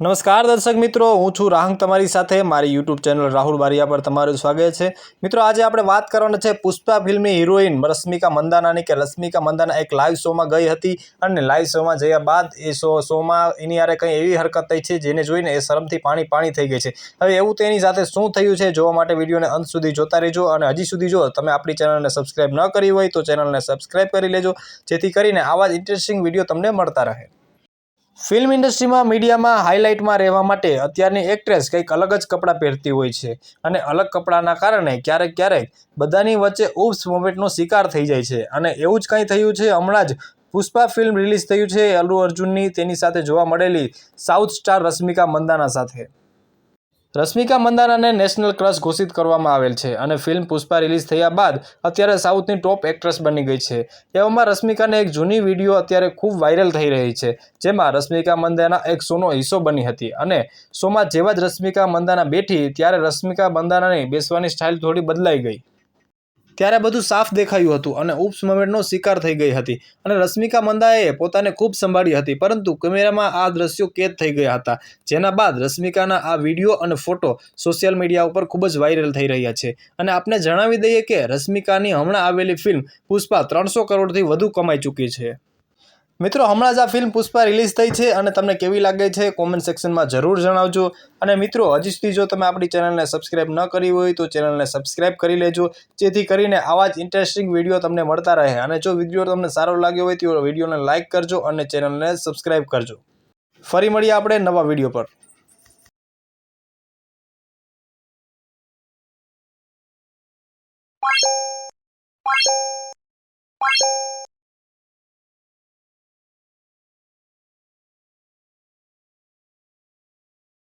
નમસ્કાર દર્શક મિત્રો, હું છું રાહંગ તમારી સાથે. મારી યુટ્યુબ ચેનલ રાહુલ બારિયા પર તમારું સ્વાગત છે. મિત્રો, આજે આપણે વાત કરવાના છે પુષ્પા ફિલ્મની હિરોઈન રશ્મિકા મંદાનાની કે રશ્મિકા મંદાના એક લાઈવ શોમાં ગઈ હતી અને લાઈવ શોમાં જયા બાદ એ શો શોમાં એની યારે કંઈ એવી હરકત થઈ છે જેને જોઈને એ શરમથી પાણી પાણી થઈ ગઈ છે. હવે એવું તેની સાથે શું થયું છે જોવા માટે વિડીયોને અંત સુધી જોતા રહેજો અને હજી સુધી જો તમે આપણી ચેનલને સબસ્ક્રાઈબ ન કરી હોય તો ચેનલને સબસ્ક્રાઇબ કરી લેજો જેથી કરીને આવા જ ઇન્ટરેસ્ટિંગ વીડિયો તમને મળતા રહે. ફિલ્મ ઇન્ડસ્ટ્રીમાં મીડિયામાં હાઇલાઇટમાં રહેવા માટે અત્યારની એક્ટ્રેસ કંઈક અલગ જ કપડાં પહેરતી હોય છે અને અલગ કપડાના કારણે ક્યારેક ક્યારેક બધાની વચ્ચે ઉપ્સ મોમેન્ટનો શિકાર થઈ જાય છે. અને એવું જ કંઈ થયું છે, હમણાં જ પુષ્પા ફિલ્મ રિલીઝ થયું છે અલ્લુ અર્જુનની તેની સાથે જોવા મળેલી સાઉથ સ્ટાર રશ્મિકા મંદાના સાથે. રશ્મિકા મંદાનાને નેશનલ ક્રશ ઘોષિત કરવામાં આવેલ છે અને ફિલ્મ પુષ્પા રિલીઝ થયા બાદ અત્યારે સાઉથની ટોપ એક્ટ્રેસ બની ગઈ છે. એવામાં રશ્મિકાને એક જૂની વીડિયો અત્યારે ખૂબ વાયરલ થઈ રહી છે, જેમાં રશ્મિકા મંદાના એક શોનો હિસ્સો બની હતી અને શોમાં જેવા જ રશ્મિકા મંદાના બેઠી, ત્યારે રશ્મિકા મંદાનાની બેસવાની સ્ટાઇલ થોડી બદલાઈ ગઈ. ત્યારે બધું સાફ દેખાયું હતું અને ઉપ્સ મોમેન્ટનો શિકાર થઈ ગઈ હતી અને રશ્મિકા મંદાએ પોતાને ખૂબ સંભાળી હતી, પરંતુ કેમેરામાં આ દ્રશ્યો કેદ થઈ ગયા હતા, જેના બાદ રશ્મિકાના આ વીડિયો અને ફોટો સોશિયલ મીડિયા ઉપર ખૂબ જ વાયરલ થઈ રહ્યા છે. અને આપને જણાવી દઈએ કે રશ્મિકાની હમણાં આવેલી ફિલ્મ પુષ્પા ત્રણસો કરોડથી વધુ કમાઈ ચૂકી છે. મિત્રો, હમણાં જ આ ફિલ્મ પુષ્પા રિલીઝ થઈ છે અને તમને કેવી લાગે છે કોમેન્ટ સેક્શનમાં જરૂર જણાવજો. અને મિત્રો, હજી સુધી જો તમે આપણી ચેનલને સબસ્ક્રાઈબ ન કરી હોય તો ચેનલને સબસ્ક્રાઈબ કરી લેજો, જેથી કરીને આવા જ ઇન્ટરેસ્ટિંગ વીડિયો તમને મળતા રહે. અને જો વીડિયો તમને સારો લાગ્યો હોય તો વિડીયોને લાઇક કરજો અને ચેનલને સબસ્ક્રાઇબ કરજો. ફરી મળીએ આપણે નવા વીડિયો પર. Thank you.